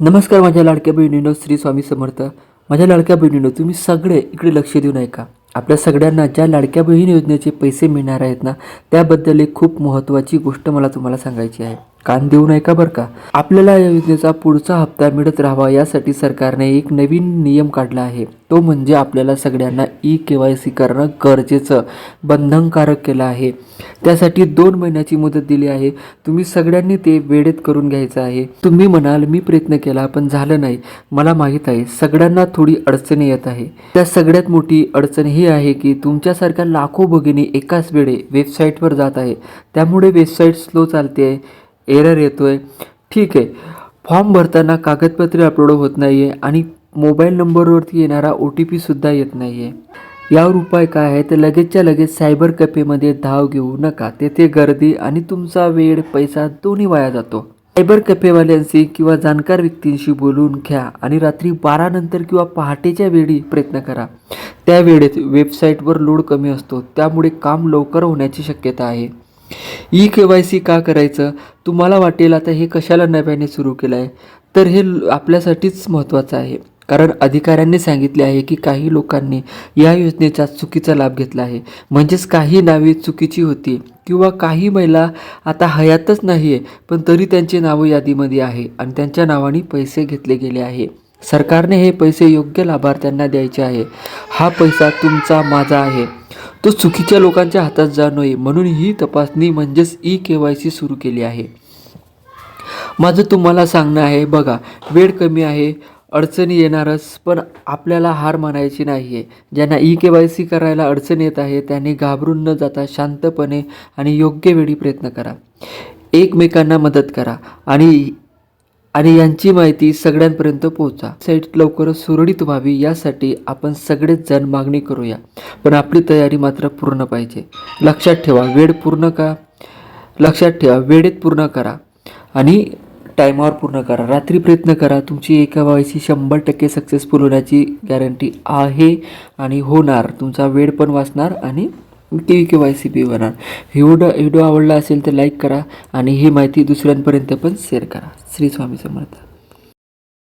नमस्कार माझ्या लाडक्या बहिणीनो श्री स्वामी समर्थ. माझ्या लाडक्या बहिणीनो तुम्ही सगळे इकडे लक्ष देऊ नये का आपल्या सगळ्यांना ज्या लाडक्या बहीण योजनेचे पैसे मिळणार आहेत ना त्याबद्दल एक खूप महत्त्वाची गोष्ट मला तुम्हाला सांगायची आहे. कान देऊ नये का बरं का? आपल्याला या योजनेचा पुढचा हप्ता मिळत राहावा यासाठी सरकारने एक नवीन नियम काढला आहे. तो म्हणजे आपल्याला सगळ्यांना ई के वाय सी करणं गरजेचं बंधनकारक केलं आहे. त्यासाठी दोन महिन्याची मुदत दिली आहे. तुम्ही सगळ्यांनी ते वेळेत करून घ्यायचं आहे. तुम्ही म्हणाल मी प्रयत्न केला पण झालं नाही. मला माहीत आहे सगळ्यांना थोडी अडचणी येत आहे. त्या सगळ्यात मोठी अडचण ही आहे की तुमच्यासारख्या लाखो भगिनी एकाच वेळे वेबसाईटवर जात आहे. त्यामुळे वेबसाईट स्लो चालते. आहे एरर येतो आहे ठीक आहे. फॉर्म भरताना कागदपत्रे अपलोड होत नाही आहे आणि मोबाईल नंबरवरती येणारा ओ टी पीसुद्धा येत नाही आहे यावर उपाय काय आहे? तर लगेचच्या लगेच सायबर कॅफेमध्ये धाव घेऊ नका. तेथे गर्दी आणि तुमचा वेळ पैसा दोन्ही वाया जातो. सायबर कॅफेवाल्यांशी किंवा जाणकार व्यक्तींशी बोलून घ्या आणि रात्री बारा नंतर किंवा पहाटेच्या वेळी प्रयत्न करा. त्या वेळेत वेबसाईटवर लोड कमी असतो. त्यामुळे काम लवकर होण्याची शक्यता आहे. ई के वाय सी का करायचं? तुम्हाला वाटेल आता हे कशाला नव्याने सुरू केलं आहे तर हे ल- आपल्यासाठीच महत्त्वाचं आहे. कारण अधिकाऱ्यांनी सांगितले आहे की काही लोकांनी या योजनेचा चुकीचा लाभ घेतला आहे. म्हणजेच काही नावे चुकीची होती किंवा काही महिला आता हयातच नाही आहे पण तरी त्यांची नावं यादीमध्ये आहे आणि त्यांच्या नावाने पैसे घेतले गेले आहे. सरकारने हे पैसे योग्य लाभार्थ्यांना द्यायचे आहे. हा पैसा तुमचा माझा आहे. तो चुकीच्या लोकांच्या हातात जा नये म्हणून ही तपासणी म्हणजेच ई के वाय सी सुरू केली आहे. माझं तुम्हाला सांगणं आहे बघा वेळ कमी आहे अडचणी येणारच पण आपल्याला हार मानायची नाही आहे ज्यांना ई के वाय सी करायला अडचण येत आहे त्यांनी घाबरून न जाता शांतपणे आणि योग्य वेळी प्रयत्न करा. एकमेकांना मदत करा आणि आणि यांची माहिती सगळ्यांपर्यंत पोहोचा. साईट लवकरच सुरळीत व्हावी यासाठी आपण सगळेच जण मागणी करूया. पण आपली तयारी मात्र पूर्ण पाहिजे. लक्षात ठेवा वेळ पूर्ण का लक्षात ठेवा वेळेत पूर्ण करा. आणि टायमावर पूर्ण करा. रात्री प्रयत्न करा. तुमची एका वयाची शंभर टक्के सक्सेसफुल होण्याची गॅरंटी आहे आणि होणार. तुमचा वेळ पण वाचणार आणि K K Y C P होणार व्हिडिओ व्हिडिओ आवडला असेल तर लाईक करा आणि ही माहिती दुसऱ्यांपर्यंत पण शेअर करा. श्री स्वामी समर्थ.